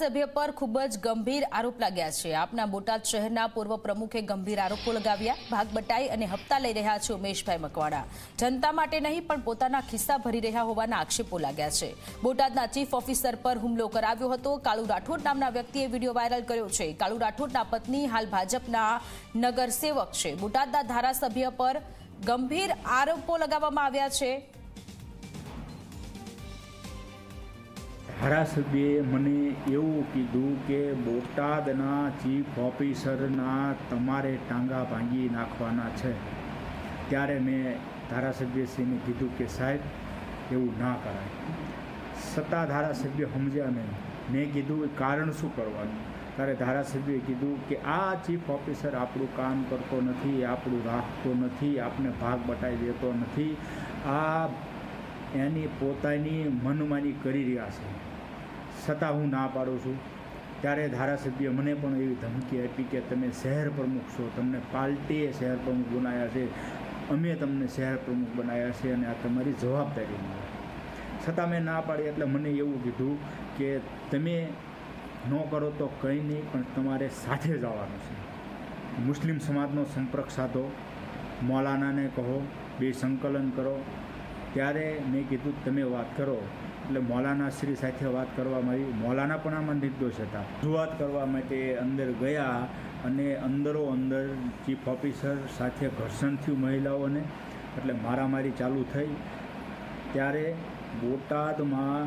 સભ્ય પર ખૂબ જ ગંભીર આરોપ લાગ્યા છે. આપના બોટાદ શહેરના પૂર્વ પ્રમુખે ગંભીર આરોપો લગાવ્યા. ભાગ બટાઈ અને હપ્તા લઈ રહ્યા છે ઉમેશભાઈ મકવાણા. જનતા માટે નહીં, પણ પોતાના ખિસ્સા ભરી રહ્યા હોવાના આક્ષેપો લાગ્યા છે. બોટાદના ચીફ ઓફિસર પર હુમલો કરાવ્યો હતો. કાળુ રાઠોડ નામના વ્યક્તિએ વીડિયો વાયરલ કર્યો છે. કાળુ રાઠોડના પત્ની હાલ ભાજપના નગરસેવક છે. બોટાદના ધારાસભ્ય પર ગંભીર આરોપો લગાવવામાં આવ્યા છે. ધારાસભ્યએ મને એવું કીધું કે બોટાદના ચીફ ઓફિસરના તમારે ટાંગા ભાંગી નાખવાના છે. ત્યારે મેં ધારાસભ્યશ્રીને કીધું કે સાહેબ, એવું ના કરાય. સત્તા ધારાસભ્ય સમજ્યા નહીં. મેં કીધું કારણ શું કરવાનું? ત્યારે ધારાસભ્યએ કીધું કે, આ ચીફ ઓફિસર આપણું કામ કરતો નથી, આપણું રાખતો નથી, આપને ભાગ બટાઈ દેતો નથી. આ એની પોતાની મનમાની કરી રહ્યા છે. છતાં હું ના પાડું છું. ત્યારે ધારાસભ્ય મને પણ એવી ધમકી આપી કે તમે શહેર પ્રમુખ છો. તમને પાર્ટીએ શહેર પ્રમુખ બનાવ્યા છે. અમે તમને શહેર પ્રમુખ બનાવ્યા છે અને આ તમારી જવાબદારી છતાં મેં ના પાડી એટલે મને એવું કીધું કે તમે ન કરો તો કંઈ નહીં, પણ તમારે સાથે જ આવવાનું છે. મુસ્લિમ સમાજનો સંપર્ક સાધો. મૌલાનાને કહો, બે સંકલન કરો. ત્યારે મેં કીધું, તમે વાત કરો. એટલે મૌલાના શ્રી સાથે વાત કરવામાં આવી મૌલાના પણ આમાં નિર્દોષ હતા. રજૂઆત કરવા માટે અંદર ગયા અને અંદરો અંદર ચીફ ઓફિસર સાથે ઘર્ષણ થયું મહિલાઓને. એટલે મારામારી ચાલુ થઈ. ત્યારે બોટાદમાં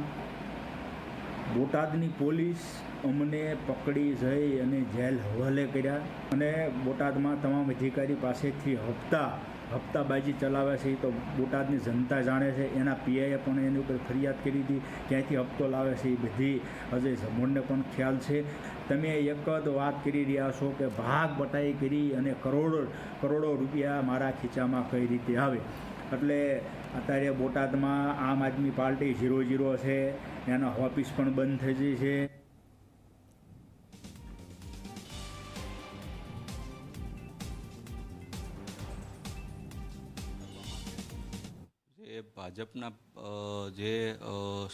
બોટાદની પોલીસ અમને પકડી જઈ અને જેલ હવાલે કર્યા. અને બોટાદમાં તમામ અધિકારી પાસેથી હપ્તા હપ્તાબાજી ચલાવે છે, એ તો બોટાદની જનતા જાણે છે. એના પીઆઈએ પણ એની ઉપર ફરિયાદ કરી હતી ક્યાંથી હપ્તો લાવે છે એ બધી અજય ઝમોડને પણ ખ્યાલ છે. તમે એક જ વાત કરી રહ્યા છો કે ભાગ બટાઈ કરી અને કરોડો કરોડો રૂપિયા મારા ખીચામાં કઈ રીતે આવે? એટલે અત્યારે બોટાદમાં આમ આદમી પાર્ટી ઝીરો ઝીરો છે, એના ઓફિસ પણ બંધ થઈ ગઈ છે. ભાજપના જે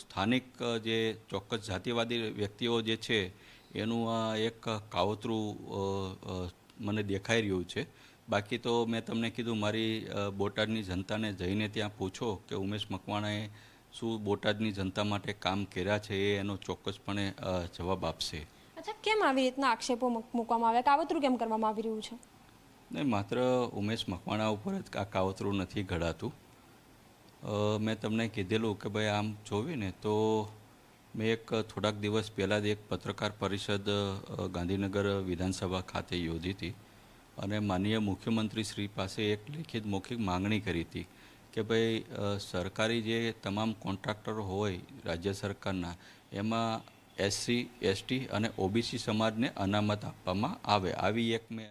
સ્થાનિક જે ચોક્કસ જાતિવાદી વ્યક્તિઓ જે છે એનું આ એક કાવતરું મને દેખાઈ રહ્યું છે. બાકી તો મેં તમને કીધું મારી બોટાદની જનતાને જઈને ત્યાં પૂછો કે ઉમેશ મકવાણાએ શું બોટાદની જનતા માટે કામ કર્યા છે એ એનો ચોક્કસપણે જવાબ આપશે. અચ્છા કેમ આવી રીતના આક્ષેપો મૂકવામાં આવ્યા? કાવતરું કેમ કરવામાં આવી રહ્યું છે? નહીં માત્ર ઉમેશ મકવાણા ઉપર જ આ કાવતરું નથી ઘડાતું. મેં તમને કીધેલું કે ભાઈ આમ જોવી ને તો મેં એક થોડાક દિવસ પહેલાં જ એક પત્રકાર પરિષદ ગાંધીનગર વિધાનસભા ખાતે યોજી હતી અને માનનીય મુખ્યમંત્રી શ્રી પાસે એક લેખિત મૌખિક માંગણી કરી હતી કે ભાઈ સરકારી જે તમામ કોન્ટ્રાક્ટરો હોય રાજ્ય સરકારના, એમાં એસસી, એસટી અને ઓબીસી સમાજને અનામત આપવામાં આવે. આવી એક મેં